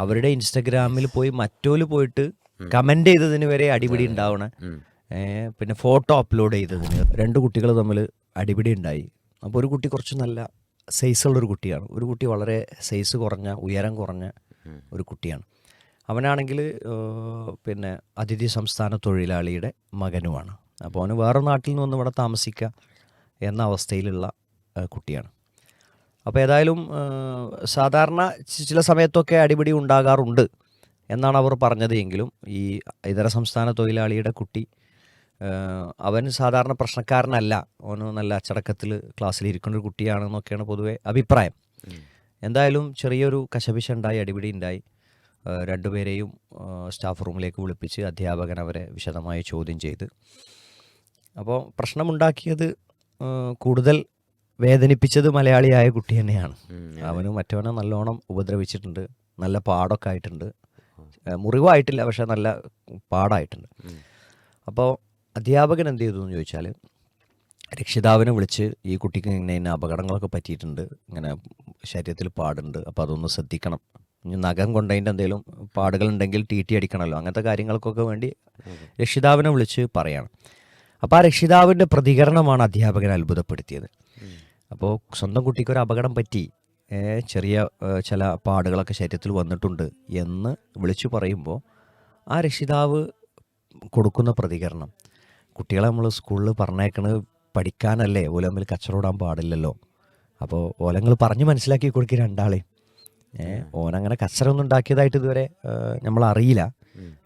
അവരുടെ ഇൻസ്റ്റഗ്രാമിൽ പോയി മറ്റോൽ പോയിട്ട് കമന്റ് ചെയ്തതിന് വരെ അടിപിടി ഉണ്ടാവണ. പിന്നെ ഫോട്ടോ അപ്ലോഡ് ചെയ്തതിന്. രണ്ട് കുട്ടികൾ തമ്മിൽ അടിപിടി ഉണ്ടായി. അപ്പോൾ ഒരു കുട്ടി കുറച്ച് നല്ല സൈസുള്ളൊരു കുട്ടിയാണ്. ഒരു കുട്ടി വളരെ സൈസ് കുറഞ്ഞ ഉയരം കുറഞ്ഞ ഒരു കുട്ടിയാണ്. അവനാണെങ്കിൽ പിന്നെ അതിഥി സംസ്ഥാന തൊഴിലാളിയുടെ മകനുമാണ്. അപ്പോൾ അവന് വേറെ നാട്ടിൽ നിന്ന് ഇവിടെ താമസിക്കുക എന്ന അവസ്ഥയിലുള്ള കുട്ടിയാണ്. അപ്പോൾ ഏതായാലും സാധാരണ ചില സമയത്തൊക്കെ അടിപിടി ഉണ്ടാകാറുണ്ട് എന്നാണ് അവർ പറഞ്ഞത് എങ്കിലും ഈ ഇതര സംസ്ഥാന തൊഴിലാളിയുടെ കുട്ടി അവൻ സാധാരണ പ്രശ്നക്കാരനല്ല. അവന് നല്ല അച്ചടക്കത്തിൽ ക്ലാസ്സിൽ ഇരിക്കുന്ന ഒരു കുട്ടിയാണെന്നൊക്കെയാണ് പൊതുവെ അഭിപ്രായം. എന്തായാലും ചെറിയൊരു കശപിശ ഉണ്ടായി അടിപിടി ഉണ്ടായി. രണ്ടുപേരെയും സ്റ്റാഫ് റൂമിലേക്ക് വിളിപ്പിച്ച് അധ്യാപകൻ അവരെ വിശദമായി ചോദ്യം ചെയ്ത്. അപ്പോൾ പ്രശ്നമുണ്ടാക്കിയത് കൂടുതൽ വേദനിപ്പിച്ചത് മലയാളിയായ കുട്ടി തന്നെയാണ്. അവന് മറ്റവനെ നല്ലോണം ഉപദ്രവിച്ചിട്ടുണ്ട്. നല്ല പാടൊക്കെ ആയിട്ടുണ്ട്. മുറിവായിട്ടില്ല പക്ഷെ നല്ല പാടായിട്ടുണ്ട്. അപ്പോൾ അധ്യാപകൻ എന്ത് ചെയ്തു എന്ന് ചോദിച്ചാൽ രക്ഷിതാവിനെ വിളിച്ച് ഈ കുട്ടിക്ക് ഇങ്ങനെ ഇന്ന അപകടങ്ങളൊക്കെ പറ്റിയിട്ടുണ്ട്. ഇങ്ങനെ ശരീരത്തിൽ പാടുണ്ട്. അപ്പോൾ അതൊന്ന് ശ്രദ്ധിക്കണം. ഇനി നഖം കൊണ്ടതിന്റെ എന്തെങ്കിലും പാടുകളുണ്ടെങ്കിൽ ടി ടി അടിക്കണമല്ലോ. അങ്ങനത്തെ കാര്യങ്ങൾക്കൊക്കെ വേണ്ടി രക്ഷിതാവിനെ വിളിച്ച് പറയണം. അപ്പോൾ ആ രക്ഷിതാവിന്റെ പ്രതികരണമാണ് അധ്യാപകനെ അത്ഭുതപ്പെടുത്തിയത്. അപ്പോൾ സ്വന്തം കുട്ടിക്ക് ഒരു അപകടം പറ്റി ചെറിയ ചില പാടുകളൊക്കെ ശരീരത്തിൽ വന്നിട്ടുണ്ട് എന്ന് വിളിച്ചു പറയുമ്പോൾ ആ രക്ഷിതാവ് കൊടുക്കുന്ന പ്രതികരണം കുട്ടികളെ നമ്മൾ സ്കൂളിൽ പറഞ്ഞേക്കണത് പഠിക്കാനല്ലേ ഓല തമ്മിൽ കച്ചറോടാൻ പാടില്ലല്ലോ. അപ്പോൾ ഓലങ്ങൾ പറഞ്ഞ് മനസ്സിലാക്കി കൊടുക്കുക രണ്ടാളെയും ഏഹ് ഓനങ്ങനെ കച്ചറൊന്നും ഉണ്ടാക്കിയതായിട്ട് ഇതുവരെ നമ്മൾ അറിയില്ല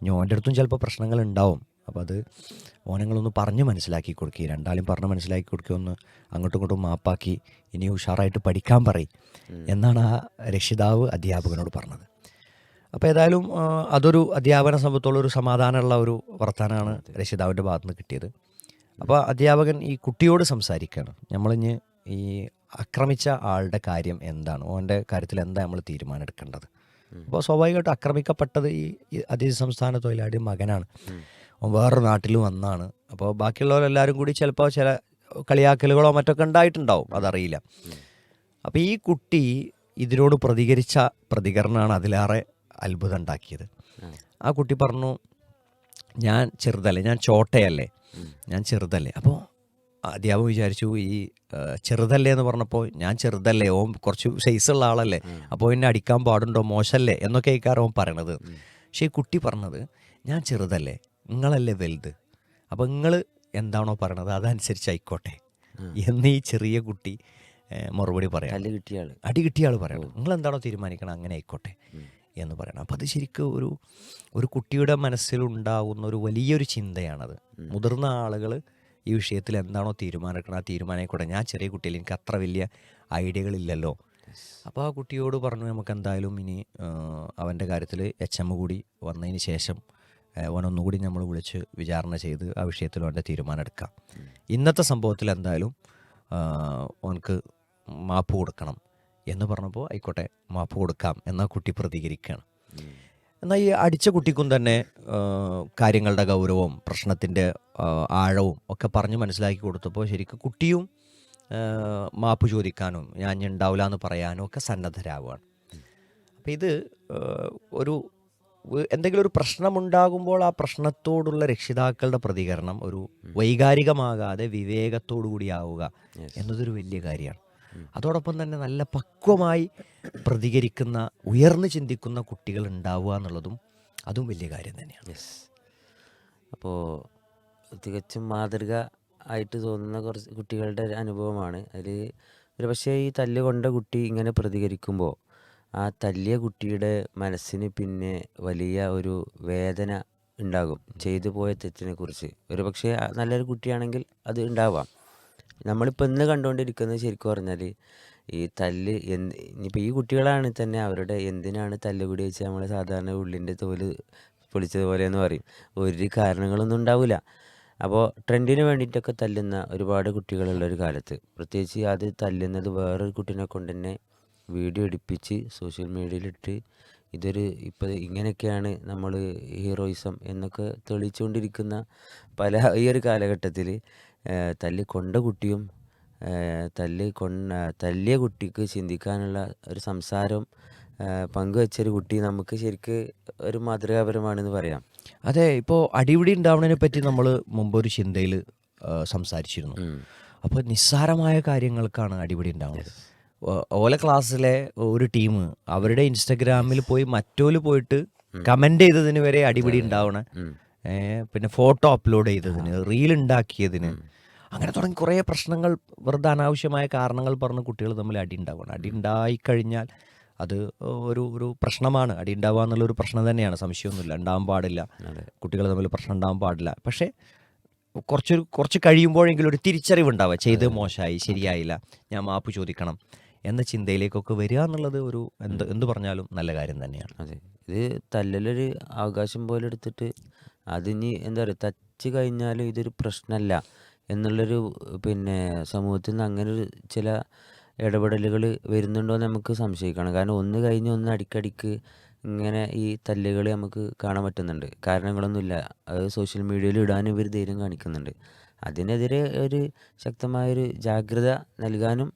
ഞാൻ ഓന്റെ അടുത്തും ചിലപ്പോൾ പ്രശ്നങ്ങൾ ഉണ്ടാവും. അപ്പോൾ അത് ഓനങ്ങളൊന്ന് പറഞ്ഞ് മനസ്സിലാക്കി കൊടുക്കുക രണ്ടാളും പറഞ്ഞ് മനസ്സിലാക്കി കൊടുക്കുക ഒന്ന് അങ്ങോട്ടും ഇങ്ങോട്ടും മാപ്പാക്കി. ഇനി ഉഷാറായിട്ട് പഠിക്കാൻ പറയും. എന്നാണ് ആ രക്ഷിതാവ് അധ്യാപകനോട് പറഞ്ഞത്. അപ്പോൾ ഏതായാലും അതൊരു അധ്യാപന സംബന്ധത്തോളം ഒരു സമാധാനമുള്ള ഒരു വർത്താനമാണ് രക്ഷിതാവിന്റെ ഭാഗത്തുനിന്ന് കിട്ടിയത്. അപ്പോൾ അധ്യാപകൻ ഈ കുട്ടിയോട് സംസാരിക്കുകയാണ്. നമ്മളിഞ്ഞ് ഈ ആക്രമിച്ച ആളുടെ കാര്യം എന്താണ്? ഓന്റെ കാര്യത്തിൽ എന്താ നമ്മൾ തീരുമാനം എടുക്കേണ്ടത്? അപ്പോൾ സ്വാഭാവികമായിട്ടും ആക്രമിക്കപ്പെട്ടത് ഈ ഈ അതിഥി സംസ്ഥാന തൊഴിലാളി മകനാണ്. ഓൻ വേറൊരു നാട്ടിൽ വന്നാണ്. അപ്പോൾ ബാക്കിയുള്ളവരെല്ലാവരും കൂടി ചിലപ്പോൾ ചില കളിയാക്കലുകളോ മറ്റൊക്കെ ഉണ്ടായിട്ടുണ്ടാവും. അതറിയില്ല. അപ്പോൾ ഈ കുട്ടി ഇതിനോട് പ്രതികരിച്ച പ്രതികരണമാണ് അതിലേറെ അത്ഭുതം ഉണ്ടാക്കിയത് ആ കുട്ടി പറഞ്ഞു ഞാൻ ചെറുതല്ലേ ഞാൻ ചോട്ടയല്ലേ ഞാൻ ചെറുതല്ലേ. അപ്പോൾ അധ്യാപകൻ വിചാരിച്ചു ഈ ചെറുതല്ലേ എന്ന് പറഞ്ഞപ്പോൾ ഞാൻ ചെറുതല്ലേ ഓൻ കുറച്ച് സൈസുള്ള ആളല്ലേ അപ്പോൾ എന്നെ അടിക്കാൻ പാടുണ്ടോ മോശമല്ലേ എന്നൊക്കെ ആയിക്കാറോ ഓൻ പറയണത്. പക്ഷേ ഈ കുട്ടി പറഞ്ഞത് ഞാൻ ചെറുതല്ലേ നിങ്ങളല്ലേ വലുത്? അപ്പോൾ നിങ്ങൾ എന്താണോ പറയണത് അതനുസരിച്ച് ആയിക്കോട്ടെ എന്ന് ഈ ചെറിയ കുട്ടി മറുപടി പറയാം. തല്ല് കിട്ടിയ ആൾ. അടി കിട്ടിയ ആൾ പറയണം. നിങ്ങൾ എന്താണോ തീരുമാനിക്കണം അങ്ങനെ ആയിക്കോട്ടെ എന്ന് പറയണം. അപ്പം അത് ശരിക്കും ഒരു ഒരു കുട്ടിയുടെ മനസ്സിലുണ്ടാകുന്ന ഒരു വലിയൊരു ചിന്തയാണത്. മുതിർന്ന ആളുകൾ ഈ വിഷയത്തിൽ എന്താണോ തീരുമാനിക്കണം ആ തീരുമാനമായിക്കോട്ടെ ഞാൻ ചെറിയ കുട്ടിയിൽ എനിക്ക് അത്ര വലിയ ഐഡിയകളില്ലല്ലോ അപ്പോൾ ആ കുട്ടിയോട് പറഞ്ഞു നമുക്ക് എന്തായാലും ഇനി അവന്റെ കാര്യത്തിൽ എച്ച് എം കൂടി വന്നതിന് ശേഷം ഓനൊന്നുകൂടി നമ്മൾ വിളിച്ച് വിചാരണ ചെയ്ത് ആ വിഷയത്തിൽ അവന്റെ തീരുമാനം എടുക്കാം ഇന്നത്തെ സംഭവത്തിൽ എന്തായാലും ഓനക്ക് മാപ്പ് കൊടുക്കണം എന്ന് പറഞ്ഞപ്പോൾ ആയിക്കോട്ടെ മാപ്പ് കൊടുക്കാം എന്നാൽ കുട്ടി പ്രതികരിക്കുകയാണ്. എന്നാൽ ഈ അടിച്ച കുട്ടിക്കും തന്നെ കാര്യങ്ങളുടെ ഗൗരവവും പ്രശ്നത്തിന്റെ ആഴവും ഒക്കെ പറഞ്ഞ് മനസ്സിലാക്കി കൊടുത്തപ്പോൾ ശരിക്കും കുട്ടിയും മാപ്പ് ചോദിക്കാനും ഞാൻ ഉണ്ടാവില്ല എന്ന് പറയാനും ഒക്കെ സന്നദ്ധരാവുകയാണ്. അപ്പം ഇത് ഒരു എന്തെങ്കിലും ഒരു പ്രശ്നമുണ്ടാകുമ്പോൾ ആ പ്രശ്നത്തോടുള്ള രക്ഷിതാക്കളുടെ പ്രതികരണം ഒരു വൈകാരികമാകാതെ വിവേകത്തോടു കൂടിയാവുക എന്നതൊരു വലിയ കാര്യമാണ്. അതോടൊപ്പം തന്നെ നല്ല പക്വമായി പ്രതികരിക്കുന്ന ഉയർന്നു ചിന്തിക്കുന്ന കുട്ടികൾ ഉണ്ടാവുക എന്നുള്ളതും അതും വലിയ കാര്യം തന്നെയാണ്. യെസ് അപ്പോൾ തികച്ചും മാതൃക ആയിട്ട് തോന്നുന്ന കുറച്ച് കുട്ടികളുടെ അനുഭവമാണ്. അതിൽ ഒരു പക്ഷേ ഈ തല്ലുകൊണ്ട കുട്ടി ഇങ്ങനെ പ്രതികരിക്കുമ്പോൾ ആ തല്ലിയ കുട്ടിയുടെ മനസ്സിന് പിന്നെ വലിയ ഒരു വേദന ഉണ്ടാകും. ചെയ്തു പോയ തെറ്റിനെ കുറിച്ച്. ഒരു പക്ഷേ നല്ലൊരു കുട്ടിയാണെങ്കിൽ അത് ഉണ്ടാവാം. നമ്മളിപ്പോൾ ഇന്ന് കണ്ടുകൊണ്ടിരിക്കുന്നത് ശരിക്കും പറഞ്ഞാൽ ഈ തല്ല് എന്ത് ഇനിയിപ്പോൾ ഈ കുട്ടികളാണ് തന്നെ അവരുടെ എന്തിനാണ് തല്ലുകൂടി വെച്ച് നമ്മൾ സാധാരണ ഉള്ളിന്റെ തോൽ പൊളിച്ചതുപോലെ എന്ന് പറയും. ഒരു കാരണങ്ങളൊന്നും ഉണ്ടാവില്ല അപ്പോൾ ട്രെൻഡിന് വേണ്ടിയിട്ടൊക്കെ തല്ലുന്ന ഒരുപാട് കുട്ടികളുള്ള ഒരു കാലത്ത്. പ്രത്യേകിച്ച് അത് തല്ലുന്നത് വേറൊരു കുട്ടീനെ കൊണ്ട് തന്നെ വീഡിയോ എടുപ്പിച്ച് സോഷ്യൽ മീഡിയയിലിട്ട് ഇതൊരു ഇപ്പോൾ ഇങ്ങനെയൊക്കെയാണ് നമ്മൾ ഹീറോയിസം എന്നൊക്കെ തെളിയിച്ചുകൊണ്ടിരിക്കുന്ന പല ഈ ഒരു കാലഘട്ടത്തിൽ തല്ല് കൊണ്ട കുട്ടിയും തല്ല് കൊണ്ട തല്ലിയ കുട്ടിക്ക് ചിന്തിക്കാനുള്ള ഒരു സംസാരം പങ്കുവെച്ചൊരു കുട്ടി നമുക്ക് ശരിക്ക് ഒരു മാതൃകാപരമാണെന്ന് പറയാം. അതെ ഇപ്പോൾ അടിപിടി ഉണ്ടാവുന്നതിനെ പറ്റി നമ്മൾ മുമ്പ് ഒരു ചിന്തയിൽ സംസാരിച്ചിരുന്നു. അപ്പോൾ നിസ്സാരമായ കാര്യങ്ങൾക്കാണ് അടിപിടി ഉണ്ടാവുന്നത് ഓല ക്ലാസ്സിലെ ഒരു ടീം അവരുടെ ഇൻസ്റ്റഗ്രാമിൽ പോയി മറ്റോൽ പോയിട്ട് കമന്റ് ചെയ്തതിന് വരെ അടിപിടി ഉണ്ടാവണ. പിന്നെ ഫോട്ടോ അപ്ലോഡ് ചെയ്തതിന് റീൽ ഉണ്ടാക്കിയതിന്. അങ്ങനെ തുടങ്ങി കുറേ പ്രശ്നങ്ങൾ വെറുതെ അനാവശ്യമായ കാരണങ്ങൾ പറഞ്ഞ് കുട്ടികൾ തമ്മിൽ അടി ഉണ്ടാവണം. അടി ഉണ്ടായിക്കഴിഞ്ഞാൽ അത് ഒരു ഒരു പ്രശ്നമാണ്. അടി ഉണ്ടാവുക എന്നുള്ളൊരു പ്രശ്നം തന്നെയാണ്. സംശയമൊന്നുമില്ല. ഉണ്ടാവാൻ പാടില്ല. കുട്ടികൾ തമ്മിൽ പ്രശ്നം ഉണ്ടാവാൻ പാടില്ല. പക്ഷേ കുറച്ചൊരു കുറച്ച് കഴിയുമ്പോഴെങ്കിലും ഒരു തിരിച്ചറിവ് ഉണ്ടാവുക ചെയ്ത് മോശമായി ശരിയായില്ല. ഞാൻ മാപ്പ് ചോദിക്കണം. എന്ന ചിന്തയിലേക്കൊക്കെ വരിക എന്നുള്ളത് ഒരു എന്ത് എന്ത് പറഞ്ഞാലും നല്ല കാര്യം തന്നെയാണ്. അതെ. ഇത് തല്ലലൊരു അവകാശം പോലെ എടുത്തിട്ട് അതിനി എന്താ പറയുക തച്ച് കഴിഞ്ഞാലും ഇതൊരു പ്രശ്നമല്ല എന്നുള്ളൊരു പിന്നെ സമൂഹത്തിൽ നിന്ന് അങ്ങനെ ഒരു ചില ഇടപെടലുകൾ വരുന്നുണ്ടോ എന്ന് നമുക്ക് സംശയിക്കണം. കാരണം ഒന്ന് കഴിഞ്ഞ് ഒന്ന് അടിക്കടിക്ക് ഇങ്ങനെ ഈ തല്ലുകൾ നമുക്ക് കാണാൻ പറ്റുന്നുണ്ട്. കാരണങ്ങളൊന്നുമില്ല. അത് സോഷ്യൽ മീഡിയയിൽ ഇടാനും ഇവർ ധൈര്യം കാണിക്കുന്നുണ്ട്. അതിനെതിരെ ഒരു ശക്തമായൊരു ജാഗ്രത നൽകാനും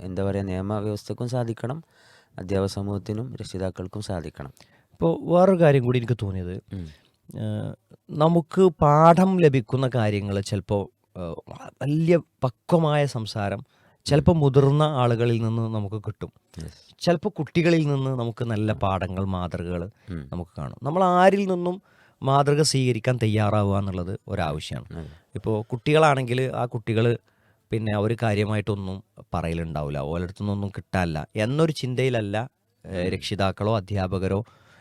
എന്താ പറയുക നിയമവ്യവസ്ഥക്കും സാധിക്കണം അധ്യാപക സമൂഹത്തിനും രക്ഷിതാക്കൾക്കും സാധിക്കണം. ഇപ്പോൾ വേറൊരു കാര്യം കൂടി എനിക്ക് തോന്നിയത്. നമുക്ക് പാഠം ലഭിക്കുന്ന കാര്യങ്ങൾ ചിലപ്പോൾ വലിയ പക്വമായ സംസാരം ചിലപ്പോൾ മുതിർന്ന ആളുകളിൽ നിന്ന് നമുക്ക് കിട്ടും. ചിലപ്പോൾ കുട്ടികളിൽ നിന്ന് നമുക്ക് നല്ല പാഠങ്ങൾ മാതൃകകൾ നമുക്ക് കാണും. നമ്മൾ ആരിൽ നിന്നും മാതൃക സ്വീകരിക്കാൻ തയ്യാറാവുക എന്നുള്ളത് ഒരാവശ്യമാണ്. ഇപ്പോൾ കുട്ടികളാണെങ്കിൽ ആ കുട്ടികൾ പിന്നെ അവർ കാര്യമായിട്ടൊന്നും പറയലുണ്ടാവില്ല ഓരോരുത്തുനിന്നൊന്നും കിട്ടാനില്ല. എന്നൊരു ചിന്തയിലല്ല രക്ഷിതാക്കളോ അധ്യാപകരോ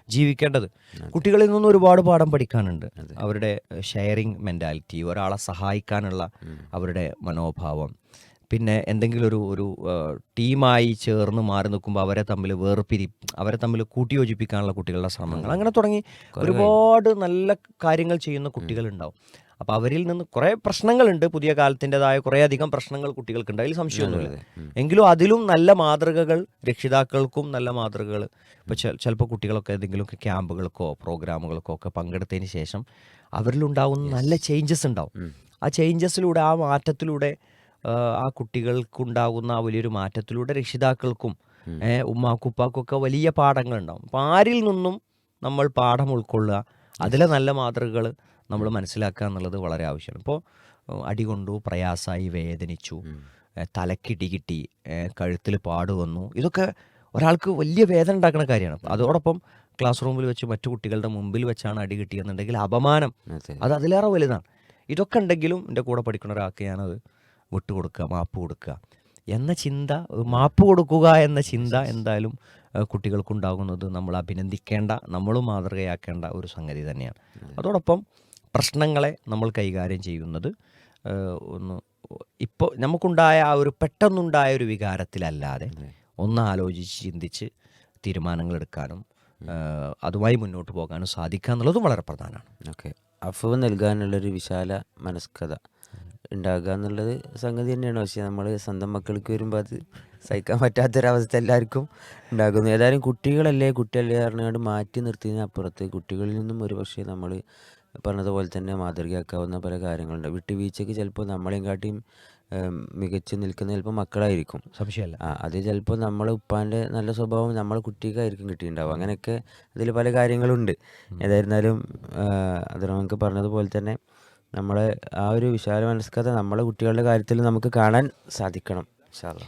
ജീവിക്കേണ്ടത്. കുട്ടികളിൽ നിന്നും ഒരുപാട് പാഠം പഠിക്കാനുണ്ട്. അവരുടെ ഷെയറിങ് മെന്റാലിറ്റി ഒരാളെ സഹായിക്കാനുള്ള അവരുടെ മനോഭാവം. പിന്നെ എന്തെങ്കിലും ഒരു ഒരു ടീമായി ചേർന്ന് മാറി നിൽക്കുമ്പോൾ അവരെ തമ്മിൽ വേർപിരി അവരെ തമ്മിൽ കൂട്ടിയോജിപ്പിക്കാനുള്ള കുട്ടികളുടെ ശ്രമങ്ങൾ അങ്ങനെ തുടങ്ങി ഒരുപാട് നല്ല കാര്യങ്ങൾ ചെയ്യുന്ന കുട്ടികളുണ്ടാവും. അപ്പോൾ അവരിൽ നിന്ന് കുറേ പ്രശ്നങ്ങളുണ്ട് പുതിയ കാലത്തിന്റെതായ കുറേ അധികം പ്രശ്നങ്ങൾ കുട്ടികൾക്കുണ്ട്. അതിൽ സംശയമൊന്നുമില്ല. എങ്കിലും അതിലും നല്ല മാതൃകകൾ രക്ഷിതാക്കൾക്കും നല്ല മാതൃകകൾ. ഇപ്പോൾ ചിലപ്പോൾ കുട്ടികളൊക്കെ ഏതെങ്കിലുമൊക്കെ ക്യാമ്പുകൾക്കോ പ്രോഗ്രാമുകൾക്കോ ഒക്കെ പങ്കെടുത്തതിന് ശേഷം അവരിലുണ്ടാവുന്ന നല്ല ചേഞ്ചസ് ഉണ്ടാവും. ആ ചേഞ്ചസിലൂടെ ആ മാറ്റത്തിലൂടെ ആ, കുട്ടികൾക്കുണ്ടാകുന്ന ആ വലിയൊരു മാറ്റത്തിലൂടെ രക്ഷിതാക്കൾക്കും ഉമ്മാക്കുപ്പാക്കും ഉമ്മാക്കും ഒക്കെ വലിയ പാഠങ്ങളുണ്ടാവും. അപ്പോൾ ആരിൽ നിന്നും നമ്മൾ പാഠം ഉൾക്കൊള്ളുക അതിലെ നല്ല മാതൃകകൾ നമ്മൾ മനസ്സിലാക്കുക എന്നുള്ളത് വളരെ ആവശ്യമാണ്. ഇപ്പോൾ അടികൊണ്ടു പ്രയാസമായി വേദനിച്ചു തലക്കിടി കിട്ടി കഴുത്തിൽ പാട് വന്നു ഇതൊക്കെ ഒരാൾക്ക് വലിയ വേദന ഉണ്ടാക്കുന്ന കാര്യമാണ്. അതോടൊപ്പം ക്ലാസ് റൂമിൽ വെച്ച് മറ്റു കുട്ടികളുടെ മുമ്പിൽ വെച്ചാണ് അടി കിട്ടിയെന്നുണ്ടെങ്കിൽ അപമാനം. അത്. അതിലേറെ വലുതാണ്. ഇതൊക്കെ ഉണ്ടെങ്കിലും എന്റെ കൂടെ പഠിക്കുന്ന ഒരാൾക്ക് ഞാനത് വിട്ടുകൊടുക്കുക മാപ്പ് കൊടുക്കുക. എന്ന ചിന്ത മാപ്പ് കൊടുക്കുക എന്ന ചിന്ത എന്തായാലും കുട്ടികൾക്കുണ്ടാകുന്നത് നമ്മൾ അഭിനന്ദിക്കേണ്ട നമ്മളും മാതൃകയാക്കേണ്ട ഒരു സംഗതി തന്നെയാണ്. അതോടൊപ്പം പ്രശ്നങ്ങളെ നമ്മൾ കൈകാര്യം ചെയ്യുന്നത് ഒന്ന് ഇപ്പോൾ നമുക്കുണ്ടായ ആ ഒരു പെട്ടെന്നുണ്ടായ ഒരു വികാരത്തിലല്ലാതെ ഒന്ന് ആലോചിച്ച് ചിന്തിച്ച് തീരുമാനങ്ങൾ എടുക്കാനും അതുമായി മുന്നോട്ട് പോകാനും സാധിക്കുക എന്നുള്ളതും വളരെ പ്രധാനമാണ്. ഓക്കെ. അഫവ് നൽകാനുള്ളൊരു വിശാല മനസ്കത ഉണ്ടാകുക എന്നുള്ളത് സംഗതി തന്നെയാണ്. പക്ഷേ നമ്മൾ സ്വന്തം മക്കൾക്ക് വരുമ്പോൾ അത് സഹിക്കാൻ പറ്റാത്തൊരവസ്ഥ എല്ലാവർക്കും ഉണ്ടാകുന്നു. ഏതായാലും കുട്ടികളല്ലേ? കുട്ടിയല്ലേ പറഞ്ഞുകൊണ്ട് മാറ്റി നിർത്തിയതിനപ്പുറത്ത് കുട്ടികളിൽ നിന്നും ഒരു പക്ഷേ നമ്മൾ പറഞ്ഞതുപോലെ തന്നെ മാതൃകയാക്കാവുന്ന പല കാര്യങ്ങളുണ്ട്. വിട്ടുവീഴ്ചയ്ക്ക് ചിലപ്പോൾ നമ്മളെയും കാട്ടിയും മികച്ചു നിൽക്കുന്ന ചിലപ്പോൾ മക്കളായിരിക്കും. സംശയമല്ല. ആ അത് ചിലപ്പോൾ നമ്മളെ ഉപ്പാന്റെ നല്ല സ്വഭാവം നമ്മൾ കുട്ടിക്കായിരിക്കും കിട്ടിയിട്ടുണ്ടാവും അങ്ങനെയൊക്കെ അതിൽ പല കാര്യങ്ങളുണ്ട്. ഏതായിരുന്നാലും അത് നമുക്ക് പറഞ്ഞതുപോലെ തന്നെ നമ്മളെ ആ ഒരു വിശാല മനസ്കത നമ്മളെ കുട്ടികളുടെ കാര്യത്തിൽ നമുക്ക് കാണാൻ സാധിക്കണം. ഇൻഷാ അല്ലാ